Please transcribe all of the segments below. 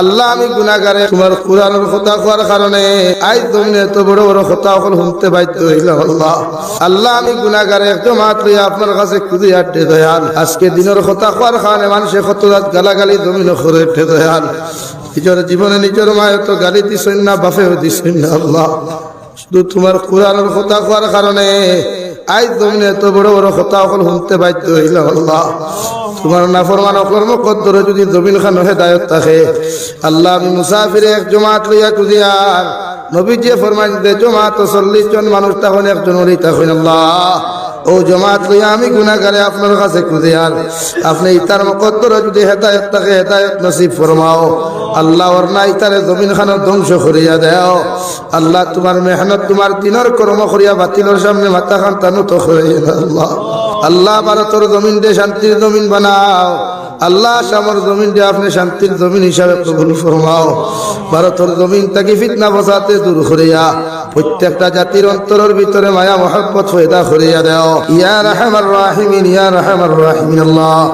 আল্লাহ আমি গুনাগারে তোমার কোরআনের কথা কোয়ার কারণে আজ তুমি এত বড় বড় কথা এখন শুনতে বাধ্য হইলাম, আল্লাহ। আল্লাহ আমি গুনাগারে একদম মাত্র আপনার কাছে খুঁজে আটে দয়াল। আজকে দিনের কথা কোয়ার কারণে মানুষে কত রাত গালাগালি জমিন করে উঠে দয়াল। নিজের জীবনে নিজের মায়ের তো গালি দিছেন না, বাপেও দিছেন না, আল্লাহ। শুধু তোমার কোরআনের কথা কোয়ার কারণে আজ জমিনে এত বড় বড় কথা অকল শুনতে বাধ্য হইল, আল্লাহ। তোমার নাফরমান মুখত ধরে যদি জমিন খান হেদায়ত থাকে। আল্লাহ, আমি মুসাফিরে এক জমাত লইয়া কুদিয়ার নবী যে ফরমান দে জমাত চল্লিশ জন মানুষ, তখন একজন ওরই তখন আল্লাহ। ও জমাত লইয়া আমি গুনাগারে আপনার কাছে খুঁজে আর আপনি ইতার মকদ্দর যদি হেদায়ত থাকে, হেদায়ত নসিব ফরমাও। আল্লাহ ওর না ইতারে জমিন খানা ধ্বংস করিয়া দেও। আল্লাহ তোমার মেহনত, তোমার দিনের কর্ম করিয়া বাতিলের সামনে মাথা খান তানু তো আল্লাহ আল্লাহ ভারতের জমিন দে শান্তির জমিন বানাও। আল্লাহ সামর জমিন দিয়ে আপনি শান্তির জমিন হিসাবে কবুল ফরমাও। ভারতের জমিন তাকে ফিতনা বসাতে দূর করিয়া প্রত্যেকটা জাতির অন্তরের ভিতরে মায়া, মহব্বত, ফয়দা করিয়া দেও। ইয়া রাহমার রাহিমিন, ইয়া রাহমার রাহিমিন আল্লাহ।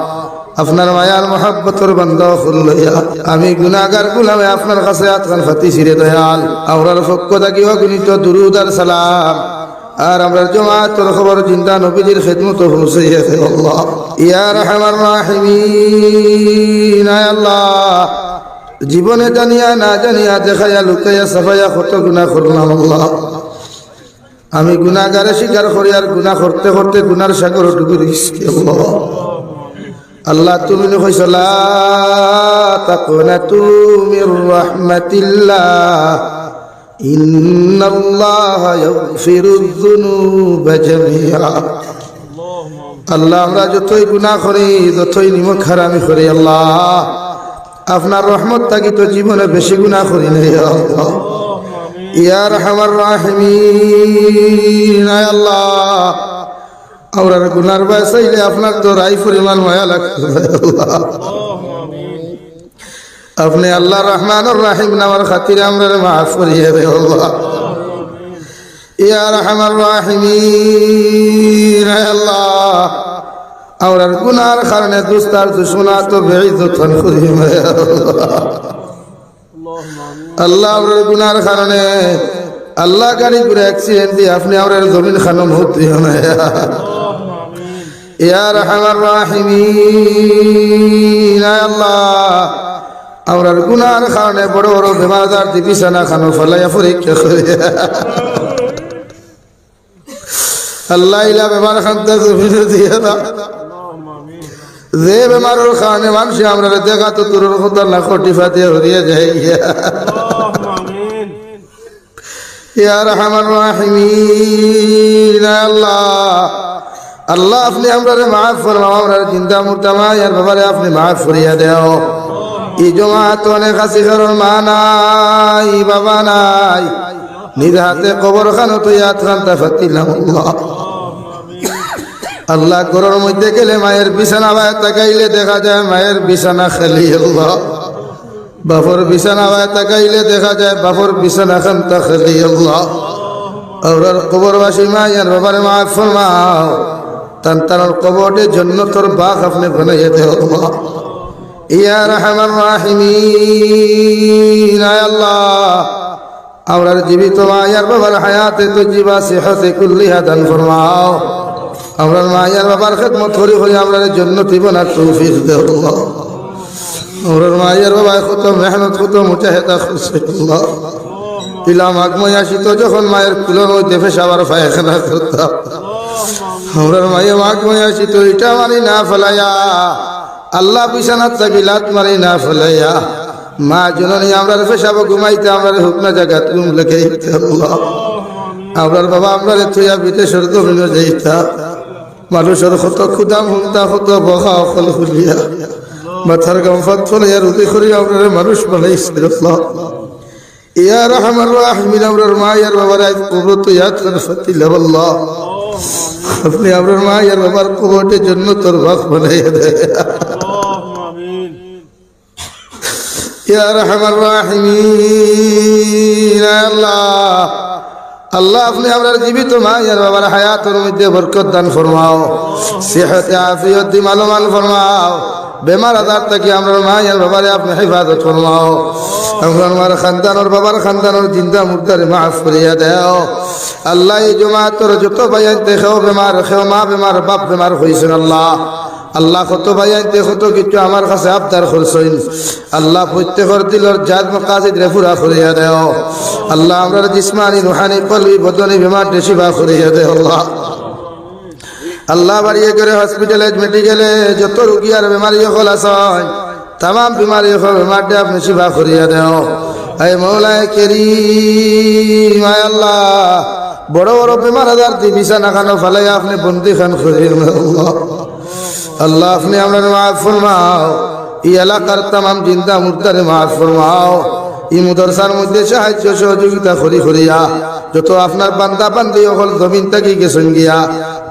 আপনার মায়ার মহাব্বতর বান্দা লইয়া। আমি গুনাগার গুলামে আপনার কাছে আতখান ফাতি ছিড়ে দয়াল। আমরার পক্ষ থাকি অগণিত দুরুদ আর সালাম। আর আমরা জমাতর খবর জিন্দা নবীজির খেদমত পৌঁছাইয়াছে আল্লাহ ইয়া রাহিমিন, আয় আল্লাহ। জীবনে জানিয়া না জানিয়া দেখাইয়া লুকাইয়া সাফাইয়া কত গুনাহ করলাম আল্লাহ। আমি গুনাগারে স্বীকার করি আর গুণা করতে করতে গুনার সাগর ডুবে দিচ্ছি আল্লাহ। আল্লাহ, তুমি কইছ, লা তাকনাতু মির আল্লাহ, আমরা যতই গুনাহ করি, যতই নিমক হারামি করি, আল্লাহ, আপনার রহমত থাকি তো জীবনে বেশি গুনাহ করি নাই ইয়া রাহিমিন, আয় আল্লাহ। আমরা গুনার বাসাইলে আপনার তো রাই পরিমাণ মায়া লাগতো আল্লাহ। আপনি আল্লাহ রহমান রাহিম নামার খাতিরে আমরা মাফ করিয়ে দে আল্লাহ। ইয়া রহমান, হে আল্লাহ। আমরা গুনার কারণে দুস্তার তো বেড়ি যতন করি আল্লাহ। আমরা গুনার কারণে আল্লাহ গাড়ি করে অ্যাক্সিডেন্ট দিয়ে আপনি আমরা জমিন খানো মুহূর্তে ইয়া রহমান, হে আল্লাহ। আমরা গুনার কারণে বড় বড় বেমার আজার বিছানা খানো, ফলাইয়া পরীক্ষা করে। আল্লাহ বেমার খানতে দিয়ে যে বেমারের কারণে মানুষ আমরা দেখা তো তোর কথা না, খটি ফাতে হরিয়ে যাই ইয়া রহমান রাহিমিন, আল্লাহ। আল্লাহ, আপনি আমরা মাফ ফরমাও আমরা চিন্তা মুর্তামা ইয়ার ব্যাপারে আপনি মাফ ফরিয়া দেও। কারণ মা নাই, বাবা নাই। আল্লাহ। ঘরের মধ্যে গেলে মায়ের বিছানা বায় তাকাইলে দেখা যায় মায়ের বিছানা খালি বাপর বিছানা বায় তাকাইলে দেখা যায় বাপর বিছানা খান্তা খালি কবরবাসী মা জন্য তোর বাঘ আপনি বানাইয়ে দে আল্লাহ। আমরা জীবিত মায়ার বাবার হায়াতে তো জীবা সেহতে কুল্লিহা দান ফরমাও। আমরা মায়ার বাবার খেদমত করি করি আমরা জন্য জীবনার তৌফিক দেও। আল্লাহ আমরা মায়ের বাবা কত মেহনত, কত মুজাহেদা খুশি আল্লাহ। পিলাম আগময় আসিত যখন মায়ের কুলোর মধ্যে ফেসাবার পায়খানা করতাম। আমরা মায়ের আগময় আসিত এটা মানি না ফেলাইয়া আল্লাহ বিছানাত বিলাত মারি না ফেলাইয়া। মা জননী আমরা পেশাব ঘুমাইতে আমরা হুকনা জায়গা তুম আল্লাহ আমরার বাবা আমরা থইয়া বিদেশের দমিনে যাইতা। মানুষের কত খুদাম হুমতা কত বহা অকল খুলিয়া। মাথার গামফাত ফলাইয়া রুটি করি আমরা মানুষ বানাইছে আল্লাহ। ইয়া রহমান রাহিমিন, আমরার মা ইয়ার বাবার আজ কবর তো ইয়াদ করে ফাতিলাম আল্লাহ। আপনি আপনার মা ইয়ার বাবার কবরের জন্য তোর বাপ বানাইয়া দেয় ইয়া রহমান রাহিমিন আল্লাহ। আল্লাহ, আপনি আপনার জীবিত মা, ইয়ার বাবার হায়াতের মধ্যে বরকত দান ফরমাও। সেহতে, আফিয়ত দি মালমাল ফরমাও। বেমার আজার থেকে আমরা মায়ের বাবারে আপনি হেফাজত ফরমাও। আমার মার খানদানোর বাবার খানদানোর চিন্তা মুক্তারে মাফ করিয়া দেও। আল্লাহ, এই জমা তোর যত ভাইয়ান দেখেও বেমার, খেও মা বেমার, বাপ বেমার হয়েছেন আল্লাহ। আল্লাহ কত ভাইয়াইতে কত কিছু আমার কাছে আবদার করছেন। আল্লাহ প্রত্যেকের দিলর জাত মকাজিদ রে পুরা করিয়া দেও। আল্লাহ আমরা জিসমানি, রুহানি, কলবি, বদনি, বেমার শিবা করিয়া দেও আল্লাহ। আল্লাহ বাড়িয়ে করে হসপিটালে মেডিকেলে যত রুগী আর বেমারি হল আসন তাম বিমারি হল বেমারটা আপনি শিবা করিয়া দেও। এই মৌলায় কেরি মায় আল্লাহ, বড় বড় বেমার আজার দি বিছানা খানো আপনি বন্দি খান করিয়ে আল্লাহ। আল্লাহ, আপনি আমরা মাফ ফরমাও। এই এলাকার তাম জিন্দা মুর্দারে মাফ ফরমাও। এই মুদরসার মধ্যে সাহায্য সহযোগিতা করি করিয়া, যত আপনার বান্দা বান্দি হল জমিন থাকি গেছেন গিয়া,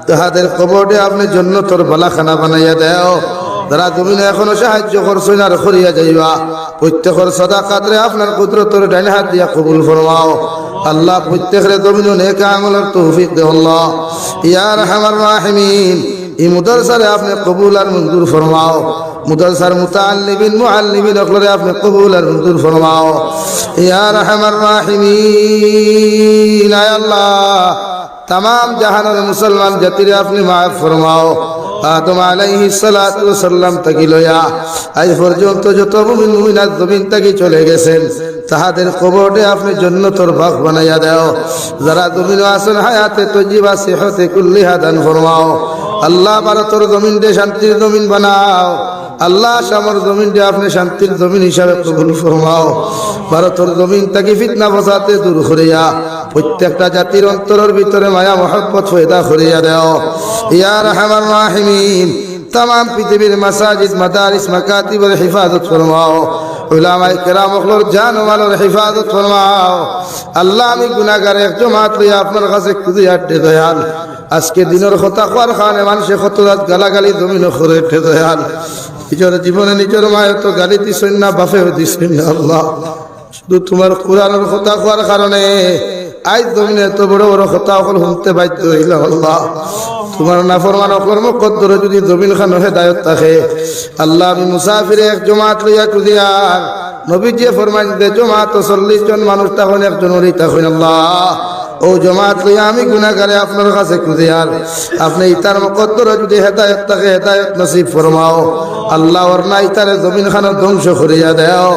তাহাদের কবরে আপনি জন্য তোর বালাখানা বানাইয়া দেও। যারা জমিনে এখনও সাহায্য করছেন আর করিয়া যাইবা, প্রত্যেকের সদা কাতরে আপনার কুদরতর ডাইন হাত দিয়া কবুল ফরমাও। আল্লাহ প্রত্যেকের জমিনে নেক আমলের তৌফিক দে আল্লাহ ইয়ার হামার রাহিমিন। এই মুদরসারে আপনি কবুল আর মঞ্জুর ফরমাও। মুদরসার মুতাল্লিমিন মুআল্লিমিন অকলরে আপনি কবুল আর মঞ্জুর ফরমাও। ইয়া রাহমার রাহিমিন, আয় আল্লাহ। তাম জাহানের মুসলমান জাতিরে আপনি মাফ ফরমাও। আদম আলাইহি সালাতু সাল্লাম তাকি লয়া আজ পর্যন্ত যত মুমিন, মুমিনাত জমিন তাকি চলে গেছেন, তাহাদের কবরে আপনি জন্নতর ভাগ বানাইয়া দাও। যারা জমিন আসেন হায়াতে তজিবা সিহতে কুল্লিহা দান ফরমাও। আল্লাহ ভারতের জমিন দে শান্তির জমিন বানাও। আল্লাহ সামর জমিন দে আপনি শান্তির জমিন হিসাবে কবুল ফরমাও। ভারতের জমিন তাকে ফিতনা বসাতে দূর করিয়া প্রত্যেকটা জাতির অন্তরের ভিতরে মায়া মহব্বত ফয়দা করিয়া দেও। ইয়ার হামার রাহিমিন তাম পৃথিবীর মাসাজিদ, মাদারিস মাকাতিবের হিফাজত ফরমাও। হিফাজত ফরমাও। আল্লাহ আমি গুনাহগার এক জমাত লইয়া আপনার কাছে খুঁজে আটে দয়াল। আজকে দিনের কথা কোয়ার খানে মানুষে কত গালাগালি জমিন করে উঠে দয়াল নিজের জীবনে নিজের মায়ের তো গালি দিছেন না, বাপেও দিছেন না, আল্লাহ। শুধু তোমার কোরআনের কথা কোয়ার কারণে? আজ জমিনে এত বড় বড় কথা অকল শুনতে বাধ্য হইলাম, আল্লাহ। তোমার নাফরমান অকর্ম কদ্দরে যদি জমিন খান হেদায়ত থাকে, আল্লাহ আমি মুসাফিরে এক জমাত লইয়া কুদিয়ার নবী যে ফরমাইন দে, জমাত চল্লিশ জন মানুষ তখন একজন ওরই তখন আল্লাহ। ও জমাত লইয়া আমি গুণাগারে আপনার কাছে কুদিয়ার আপনি ইতার মকদ্দর যদি হেদায়ত থাকে, হেদায়ত নসিব ফরমাও। আল্লাহ ওর না ইতারে জমিন খানো ধ্বংস করিয়া দেও।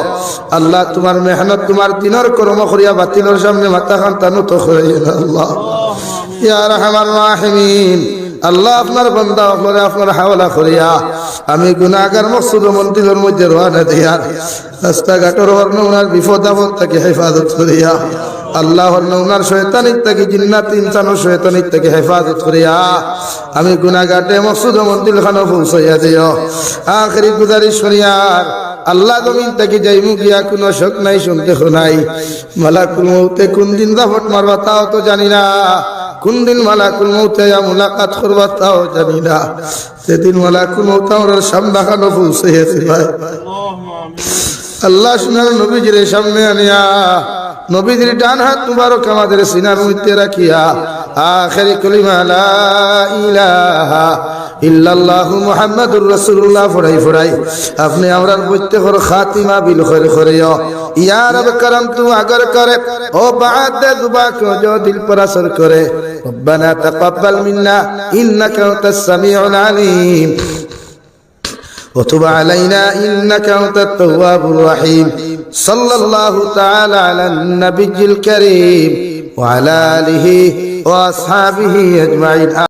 আল্লাহ তোমার মেহনত, তোমার দিনের কর্ম করিয়া বাতিলের সামনে মাথা খান তানু তো করিয়া আল্লাহ। ইয়া রহমান রাহিমিন। আল্লাহ আপনার বন্দা, আপনার আপনার হাওলা করিয়া আমি গুনাগার মকসুদ মন্দিরের মধ্যে রোয়ানা দিয়ার রাস্তাঘাটের বর্ণ ওনার বিপদ আপদ তাকে হেফাজত করিয়া আল্লাহ ওনার শয়তানির থেকে জিন্নাত ইনসানোর শয়তানির থেকে হেফাজত করিয়া আমি গুনাগাটে মকসুদ মন্দির খানো পৌঁছাইয়া দিও। আখরি গুজারিশ করিয়ার আল্লাহ জমিন থেকে যাইমু গিয়া কোনো শোক নাই শুনতে নাই। মালাকুল মৌতে কোন দিন দাফট মারবা তাও তো জানি না। কোন দিন মালাকুল মৌতে মুলাকাত করবা তাও জানি না। সেদিন মালাকুল মৌত আমার সামনা খানো ভাই আল্লাহ সুনার নবীজির সামনে আনিয়া নবীদের ডান হাত মুবারক আমাদের সিনার মধ্যে রাখিয়া, আখেরি কলিমা লা ইলাহা ইল্লাল্লাহু মুহাম্মাদুর রাসূলুল্লাহ ফরাই ফরাই আপনি আমরার প্রত্যেকর খাতিমা বিল খৈর খরিও ইয়া রব করম তু আগর করে, ও বাদ দুবা কো জো দিল পর আসর করে। রব্বানা তাকাব্বাল মিন্না, ইন্নাকা আনতাস সামিউল আলীম। وتب علينا إنك أنت التواب الرحيم. صلى الله تعالى على النبي الكريم وعلى آله وأصحابه أجمعين.